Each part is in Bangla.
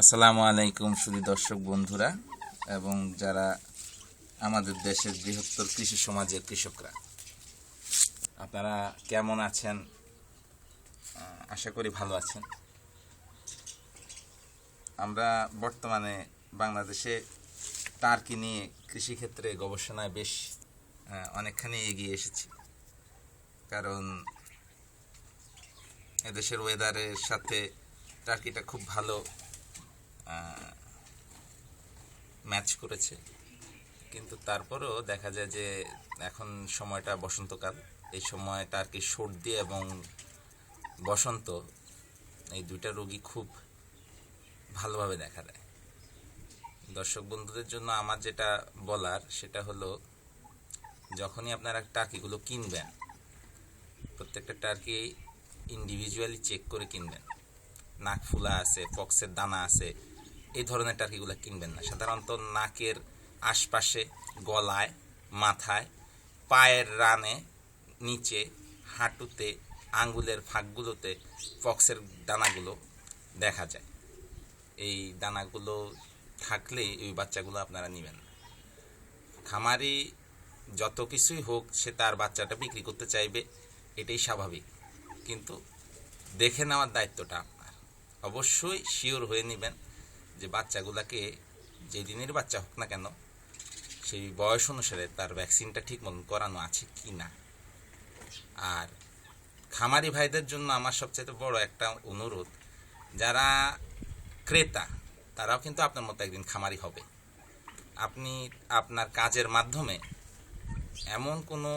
আসসালামু আলাইকুম শুধু দর্শক বন্ধুরা এবং যারা আমাদের দেশের বৃহত্তর কৃষি সমাজের কৃষকরা, আপনারা কেমন আছেন? আশা করি ভালো আছেন। আমরা বর্তমানে বাংলাদেশে টার্কি নিয়ে কৃষিক্ষেত্রে গবেষণায় বেশ অনেকখানি এগিয়ে এসেছি। কারণ এদেশের ওয়েদারের সাথে টার্কিটা খুব ভালো। ম্যাচ করেছে। কিন্তু তারপরেও দেখা যায় যে এখন সময়টা বসন্তকাল। এই সময়টা আর কি সর্দি এবং বসন্ত এই দুইটা রোগী খুব ভালোভাবে দেখা দেয়। দর্শক বন্ধুদের জন্য আমার যেটা বলার, সেটা হলো যখনই আপনারা টার্কিগুলো কিনবেন, প্রত্যেকটা টার্কি ইন্ডিভিজুয়ালি চেক করে কিনবেন। নাক ফুলা আছে, পক্সের দানা আছে এই ধরনের টার্কিগুলো কিনবেন না। সাধারণত নাকের আশপাশে, গলায়, মাথায়, পায়ের রানে, নিচে, হাঁটুতে, আঙ্গুলের ফাঁকগুলোতে পক্সের দানাগুলো দেখা যায়। এই দানাগুলো থাকলে ওই বাচ্চাগুলো আপনারা নেবেন না। খামারি যত কিছুই হোক, সে তার বাচ্চাটা বিক্রি করতে চাইবে, এটাই স্বাভাবিক। কিন্তু দেখে নেওয়ার দায়িত্বটা আপনার। অবশ্যই শিওর হয়ে নেবেন। যে বাচ্চাগুলাকে যে দিনের বাচ্চা হোক না কেন, সেই বয়স অনুসারে তার ভ্যাকসিনটা ঠিক মতন করানো আছে কি না আর খামারি ভাইদের জন্য আমার সবচেয়ে বড় একটা অনুরোধ, যারা ক্রেতা, তারাও কিন্তু আপনার মতো একদিন খামারি হবে। আপনি আপনার কাজের মাধ্যমে এমন কোনো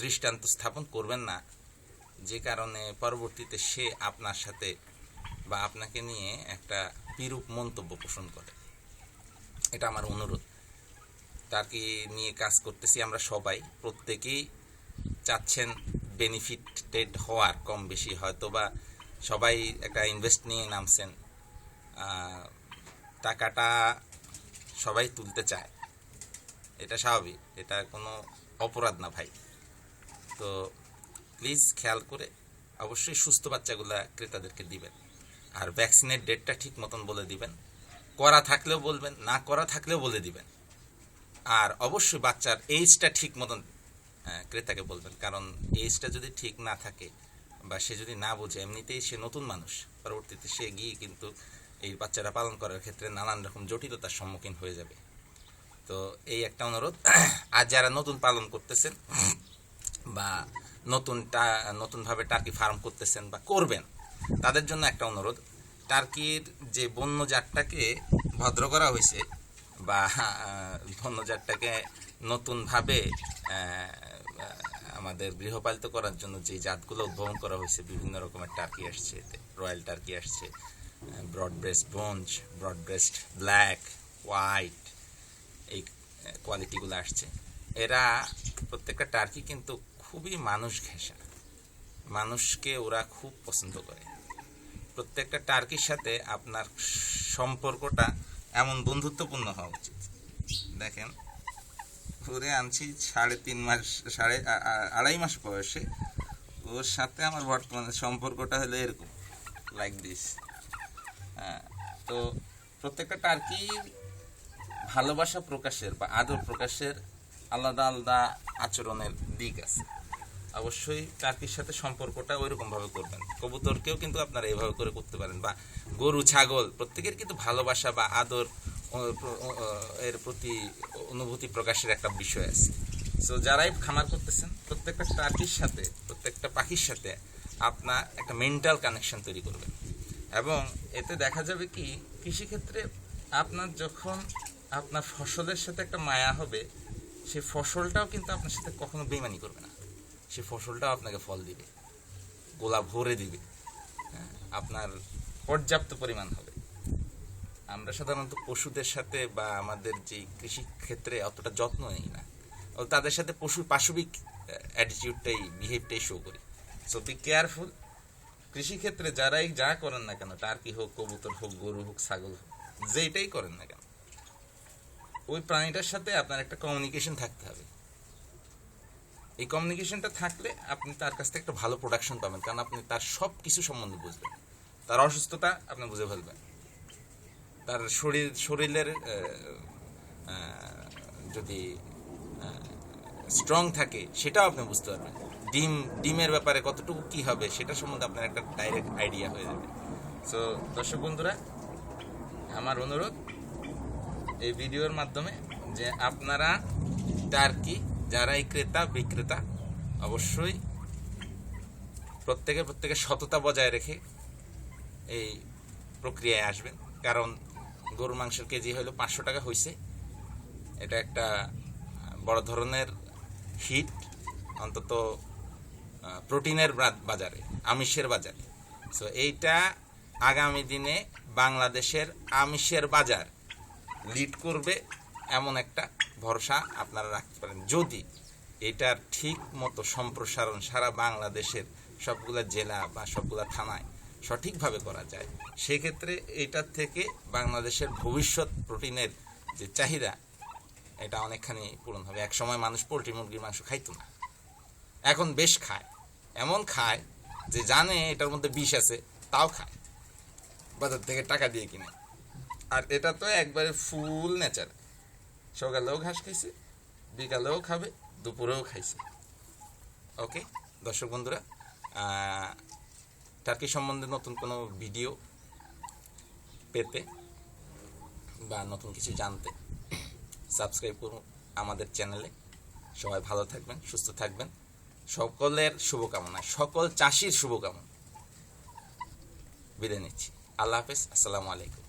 দৃষ্টান্ত স্থাপন করবেন না, যে কারণে পরবর্তীতে সে আপনার সাথে বা আপনাকে নিয়ে একটা বিরূপ মন্তব্য পোষণ করে। এটা আমার অনুরোধ। তাকে নিয়ে কাজ করতেছি আমরা সবাই। প্রত্যেকেই চাচ্ছেন বেনিফিটেড হওয়ার, কম বেশি হয়তো বা সবাই একটা ইনভেস্ট নিয়ে নামছেন। টাকাটা সবাই তুলতে চায়। এটা স্বাভাবিক। এটা কোনো অপরাধ না ভাই। তো প্লিজ খেয়াল করে অবশ্যই সুস্থ বাচ্চাগুলা ক্রেতাদেরকে দিবেন। আর ভ্যাকসিনের ডেটটা ঠিক মতন বলে দিবেন। করা থাকলেও বলবেন না করা থাকলেও বলে দিবেন। আর অবশ্যই বাচ্চার এইজটা ঠিক মতন আহ, ক্রেতাকে বলবেন। কারণ এইজটা যদি ঠিক না থাকে বা সে যদি না বোঝে এমনিতেই সে নতুন মানুষ। পরবর্তীতে সে গিয়ে কিন্তু এই বাচ্চারা পালন করার ক্ষেত্রে নানান রকম জটিলতার সম্মুখীন হয়ে যাবে। তো এই একটা অনুরোধ আর যারা নতুন পালন করতেছেন বা নতুন নতুনভাবে টার্কি ফার্ম করতেছেন বা করবেন তাদের জন্য একটা অনুরোধ। টার্কির যে বন্য জাতটাকে ভদ্র করা হয়েছে বা বন্য জাতটাকে নতুনভাবে আমাদের গৃহপালিত করার জন্য যে জাতগুলো উদ্ভাবন করা হয়েছে, বিভিন্ন রকমের টার্কি আসছে, রয়্যাল টার্কি আসছে broad breast bronze broad breast black, white, এই কোয়ালিটিগুলো আসছে। এরা প্রত্যেকটা টার্কি কিন্তু খুবই মানুষ ঘেঁষা। মানুষকে ওরা খুব পছন্দ করে। প্রত্যেকটা টার্কির সাথে আপনার সম্পর্কটা এমন বন্ধুত্বপূর্ণ হওয়া উচিত। দেখেন, ঘুরে আনছি সাড়ে তিন মাস, সাড়ে আড়াই মাস বয়সে। ওর সাথে আমার বর্তমানে সম্পর্কটা হলো এরকম লাইক দিস হ্যাঁ তো প্রত্যেকটা টার্কির ভালোবাসা প্রকাশের বা আদর প্রকাশের আলাদা আলাদা আচরণের দিক আছে। অবশ্যই টার্কির সাথে সম্পর্কটা ওই রকম ভাবে করবেন। কবুতরকেও কিন্তু আপনারা এভাবে করে করতে পারেন। বা গরু, ছাগল, প্রত্যেকের কিন্তু ভালোবাসা বা আদর এর প্রতি অনুভূতি প্রকাশের একটা বিষয় আছে। সো যারাই খামার করতেছেন, প্রত্যেকটা টার্কির সাথে, প্রত্যেকটা পাখির সাথে আপনার একটা মেন্টাল কানেকশন তৈরি করবেন। এবং এতে দেখা যাবে কি, কৃষিক্ষেত্রে আপনার যখন আপনার ফসলের সাথে একটা মায়া হবে সেই ফসলটাও কিন্তু আপনার সাথে কখনো বেমানি করবে না। সেই ফসলটা আপনাকে ফল দিবে গোলা ভরে দিবে হ্যাঁ, আপনার পর্যাপ্ত পরিমাণ হবে। আমরা সাধারণত পশুদের সাথে বা আমাদের যে কৃষি ক্ষেত্রে অতটা যত্ন নেই না। তাদের সাথে পশুর পাশবিক অ্যাটিটিউডটাই বিহেভটাই শো করি। সো বি কেয়ারফুল কৃষিক্ষেত্রে যারাই যা করেন না কেন টার্কি হোক কবুতর হোক গরু হোক ছাগল হোক যেটাই করেন না কেন ওই প্রাণীটার সাথে আপনার একটা কমিউনিকেশন থাকতে হবে। এই কমিউনিকেশনটা থাকলে আপনি তার কাছ থেকে একটা ভালো প্রোডাকশন পাবেন, কারণ আপনি তার সব কিছু সম্বন্ধে বুঝবেন। তার অসুস্থতা আপনি বুঝে ফেলবেন। তার শরীর, শরীরের যদি স্ট্রং থাকে, সেটাও আপনি বুঝতে পারবেন। ডিম, ডিমের ব্যাপারে কতটুকু কি হবে, সেটা সম্বন্ধে আপনার একটা ডাইরেক্ট আইডিয়া হয়ে যাবে। সো দর্শক বন্ধুরা, আমার অনুরোধ, এই ভিডিওর মাধ্যমে যে আপনারা টার্কি যারাই ক্রেতা, বিক্রেতা, অবশ্যই প্রত্যেকে প্রত্যেকে সততা বজায় রেখে এই প্রক্রিয়ায় আসবেন। কারণ গরুর মাংসের কেজি হলো পাঁচশো টাকা হয়েছে এটা একটা বড় ধরনের হিট, অন্তত প্রোটিনের বাজারে, আমিষের বাজারে। সো এইটা আগামী দিনে বাংলাদেশের আমিষের বাজার লিড করবে এমন একটা ভরসা আপনারা রাখতে পারেন। যদি এটার ঠিক মতো সম্প্রসারণ সারা বাংলাদেশের সবগুলা জেলা বা সবগুলা থানায় সঠিকভাবে করা যায়, সেক্ষেত্রে এটার থেকে বাংলাদেশের ভবিষ্যৎ প্রোটিনের যে চাহিদা, এটা অনেকখানি পূরণ হবে। এক সময় মানুষ পোলট্রি মুরগির মাংস খাইতো না। এখন বেশ খায়। এমন খায় যে জানে এটার মধ্যে বিষ আছে, তাও খায়। বাজার থেকে টাকা দিয়ে কিনে। আর এটা তো একবারে ফুল নেচার। সকালেও ঘাস খাইছে, বিকালেও খাবে, দুপুরেও খাইছে। ওকে দর্শক বন্ধুরা টার্কি সম্বন্ধে নতুন কোনো ভিডিও পেতে বা নতুন কিছু জানতে সাবস্ক্রাইব করুন আমাদের চ্যানেলে। সবাই ভালো থাকবেন, সুস্থ থাকবেন। সকলের শুভকামনা, সকল চাষির শুভকামনা। বিদায় নিচ্ছি। আল্লাহ হাফেজ, আসসালামু আলাইকুম।